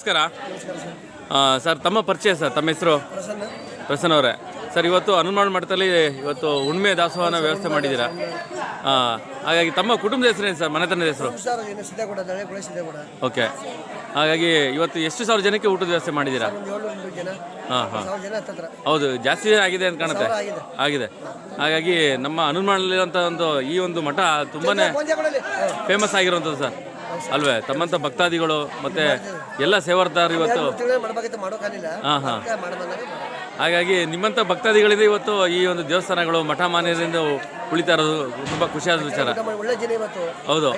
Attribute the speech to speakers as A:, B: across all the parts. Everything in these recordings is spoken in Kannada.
A: ನಮಸ್ಕಾರ. ಸರ್ ತಮ್ಮ ಪರಿಚಯ ಸರ್ ತಮ್ಮ ಹೆಸರು?
B: ಪ್ರಸನ್ನ
A: ಅವರೇ. ಸರ್ ಇವತ್ತು ಹನುಮಾನ್ ಮಠದಲ್ಲಿ ಇವತ್ತು ಉಣ್ಮೆ ದಾಸೋಹನ ವ್ಯವಸ್ಥೆ ಮಾಡಿದ್ದೀರಾ? ಹಾಂ ಹಾಗಾಗಿ ತಮ್ಮ ಕುಟುಂಬದ ಹೆಸರೇನು ಸರ್ ಮನೆತನದ ಹೆಸರು? ಓಕೆ. ಹಾಗಾಗಿ ಇವತ್ತು ಎಷ್ಟು ಸಾವಿರ ಜನಕ್ಕೆ ಊಟದ ವ್ಯವಸ್ಥೆ ಮಾಡಿದ್ದೀರಾ? ಹಾಂ ಹಾಂ. ಹೌದು ಜಾಸ್ತಿ ಜನ ಆಗಿದೆ ಅಂತ ಕಾಣುತ್ತೆ.
B: ಆಗಿದೆ.
A: ಆಗಿದೆ ಹಾಗಾಗಿ ನಮ್ಮ ಹನುಮಾನಲ್ಲಿರುವಂಥ ಒಂದು ಈ ಒಂದು ಮಠ
B: ತುಂಬಾ
A: ಫೇಮಸ್ ಆಗಿರುವಂಥದ್ದು ಸರ್. ಅಲ್ವೇ? ತಮ್ಮಂತ ಭಕ್ತಾದಿಗಳು ಮತ್ತೆ ಎಲ್ಲ ಸೇವಾರ್ಥರು ಇವತ್ತು ಹಾಂ ಹಾಂ. ಹಾಗಾಗಿ ನಿಮ್ಮಂತ ಭಕ್ತಾದಿಗಳಿಂದ ಇವತ್ತು ಈ ಒಂದು ದೇವಸ್ಥಾನಗಳು ಮಠ ಮಾನ್ಯರಿಂದ ಉಳಿತಾ ಇರೋದು ತುಂಬಾ ಖುಷಿಯಾದ ವಿಚಾರ. ಹೌದು.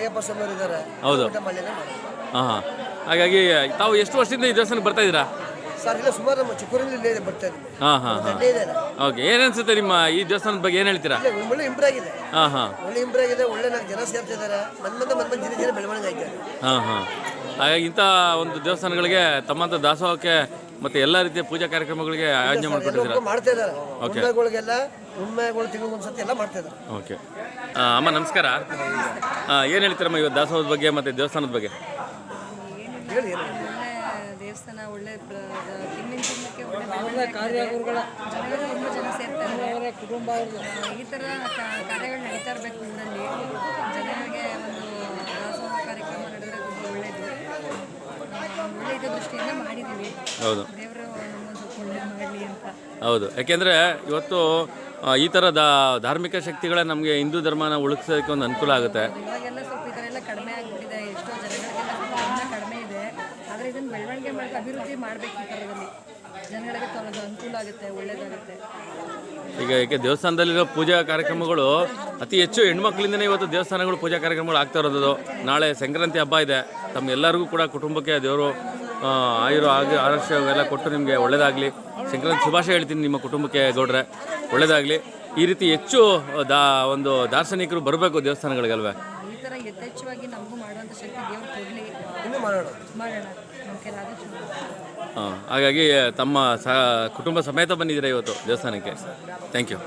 A: ಹೌದು. ಹಾಂ ಹಾಂ. ಹಾಗಾಗಿ ತಾವು ಎಷ್ಟು ವರ್ಷದಿಂದ ಈ ದೇವಸ್ಥಾನಕ್ಕೆ ಬರ್ತಾ ಇದ್ದೀರಾ?
B: ಸರ್ ಇಲ್ಲ ಸುಮಾರು ನಮ್ಮ ಚಿಕ್ಕೂರಲ್ಲಿ ಇಲ್ಲೇ ಬರ್ತಾ ಇದ್ವಿ
A: ಹಾಂ ಹಾಂ ಹಾಂ.
B: ಅಡ್ಡೇ ಇದೆ.
A: ಓಕೆ ಏನು ಅನ್ಸುತ್ತೆ ನಿಮ್ಮ ಈ ದೇವಸ್ಥಾನದ ಬಗ್ಗೆ ಏನು ಹೇಳ್ತೀರಾ?
B: ಇಲ್ಲ, ಒಳ್ಳೆ ಇಂಪ್ರೂವ್ ಆಗಿದೆ.
A: ಹಾಂ ಹಾಂ.
B: ಒಳ್ಳೆ ಇಂಪ್ರೂವ್ ಆಗಿದೆ ಒಳ್ಳೆ ನಾಲ್ಕು ಜನ ಸೇರ್ತಿದ್ದಾರೆ ಮಂದ್ ಮಂದ ಮಂದ್ ಮಂದ್ ಜನ ಜನ ಬೆಳವಣಿಗೆ ಆಯ್ತು.
A: ಹಾಂ ಹಾಂ. ಹಾಗಾಗಿ ಇಂಥ ಒಂದು ದೇವಸ್ಥಾನಗಳಿಗೆ ತಮ್ಮಂಥ ದಾಸೋಹಕ್ಕೆ ಮತ್ತೆ ಎಲ್ಲಾ ರೀತಿಯ ಪೂಜಾ ಕಾರ್ಯಕ್ರಮಗಳಿಗೆ ಆಯೋಜನೆ ಮಾಡಿಕೊಟ್ಟಿದ್ದೀರಾ?
B: ಎಲ್ಲರೂ ಮಾಡ್ತಾ ಇದ್ದಾರೆ. ಉಣ್ಮೆಗಳಿಗೆಲ್ಲ ಉಣ್ಮೆಗಳು ತಿಂಗಳು ಒಂದ್ಸತಿ ಎಲ್ಲ ಮಾಡ್ತಾ ಇದ್ದಾರೆ.
A: ಓಕೆ ಆ, ಅಮ್ಮ ನಮಸ್ಕಾರ. ಏನು ಹೇಳ್ತೀರಮ್ಮ ಇವತ್ತು ದಾಸೋಹದ ಬಗ್ಗೆ ಮತ್ತೆ ದೇವಸ್ಥಾನದ ಬಗ್ಗೆ?
B: ಹೇಳಿ ಏನು
C: ಒಳ್ಳೆ ದೇವಸ್ಥಾನ ಒಳ್ಳೆ ತಿಂಗಳಿನ ತಿಂಗಳಿಗೆ ಒಳ್ಳೆ ಜನಗಳು ತುಂಬ ಜನ ಸೇರ್ತಾರೆ. ಕುಟುಂಬ ಈ ಥರ ಕಾರ್ಯಗಳು ನಡೀತಾ ಇರಬೇಕು ಊರಲ್ಲಿ ಜನಗಳಿಗೆ ಒಂದು ದಾಸೋಹ ಕಾರ್ಯಕ್ರಮ ನಡೆದ್ರೆ ತುಂಬ ಒಳ್ಳೆಯದು ಒಳ್ಳೆ ಇದ್ದ ದೃಷ್ಟಿಯಿಂದ ಮಾಡಿದ್ದೀವಿ.
A: ಹೌದು.
C: ದೇವರು ಸ್ವಲ್ಪ ಒಳ್ಳೆ ಮಾಡಲಿ ಅಂತ.
A: ಹೌದು. ಯಾಕೆಂದರೆ ಇವತ್ತು ಈ ಥರ ದಾ ಧಾರ್ಮಿಕ ಶಕ್ತಿಗಳೇ ನಮಗೆ ಹಿಂದೂ ಧರ್ಮನ ಉಳಿಸೋದಕ್ಕೆ ಒಂದು ಅನುಕೂಲ ಆಗುತ್ತೆ.
C: ಇವಾಗೆಲ್ಲ ಸ್ವಲ್ಪ ಈ ಥರ ಎಲ್ಲ ಕಡಿಮೆ ಆಗಿಬಿಟ್ಟಿದೆ ಎಷ್ಟೋ ಜನಗಳಿಗೆಲ್ಲ ಸ್ವಲ್ಪ ಇನ್ನೂ ಕಡಿಮೆ ಇದೆ ಆದರೆ ಮಾಡಿ ಅಭಿವೃದ್ಧಿ ಮಾಡಬೇಕು ಈ ಥರದಲ್ಲಿ. ಜನಗಳಿಗೆ ಅನುಕೂಲ ಆಗುತ್ತೆ
A: ಈಗ ಏಕೆ ದೇವಸ್ಥಾನದಲ್ಲಿರೋ ಪೂಜಾ ಕಾರ್ಯಕ್ರಮಗಳು ಅತಿ ಹೆಚ್ಚು ಹೆಣ್ಮಕ್ಳಿಂದನೇ ಇವತ್ತು ದೇವಸ್ಥಾನಗಳು ಪೂಜಾ ಕಾರ್ಯಕ್ರಮಗಳು ಆಗ್ತಾ ಇರೋದು. ನಾಳೆ ಸಂಕ್ರಾಂತಿ ಹಬ್ಬ ಇದೆ. ತಮ್ಮ ಎಲ್ಲರಿಗೂ ಕೂಡ ಕುಟುಂಬಕ್ಕೆ ದೇವರು ಆಯುರ್, ಆಗಿ ಆರಕ್ಷೆಲ್ಲ ಕೊಟ್ಟು ನಿಮಗೆ ಒಳ್ಳೆಯದಾಗಲಿ ಸಂಕ್ರಾಂತಿ ಶುಭಾಶಯ ಹೇಳ್ತೀನಿ ನಿಮ್ಮ ಕುಟುಂಬಕ್ಕೆ ಗೌಡ್ರೆ. ಒಳ್ಳೇದಾಗಲಿ. ಈ ರೀತಿ ಹೆಚ್ಚು ದಾ, ಒಂದು ದಾರ್ಶನಿಕರು ಬರಬೇಕು ದೇವಸ್ಥಾನಗಳಿಗಲ್ವೇ?
C: ಯಥೇಚ್ಛವಾಗಿ ನಮಗೂ ಮಾಡುವಂಥ ಶಕ್ತಿ ದೇವ್ರು ಕೊಡಲಿ.
B: ಇನ್ನೂ ಮಾಡೋಣ.
C: ಮಾಡೋಣ. ನಮ್ಮ ಕೈಲಾದಷ್ಟು ಮಾಡೋಣ.
A: ಹಾಂ ಹಾಗಾಗಿ ತಮ್ಮ ಸ ಕುಟುಂಬ ಸಮೇತ ಬಂದಿದ್ದೀರಾ ಇವತ್ತು ದೇವಸ್ಥಾನಕ್ಕೆ? Thank you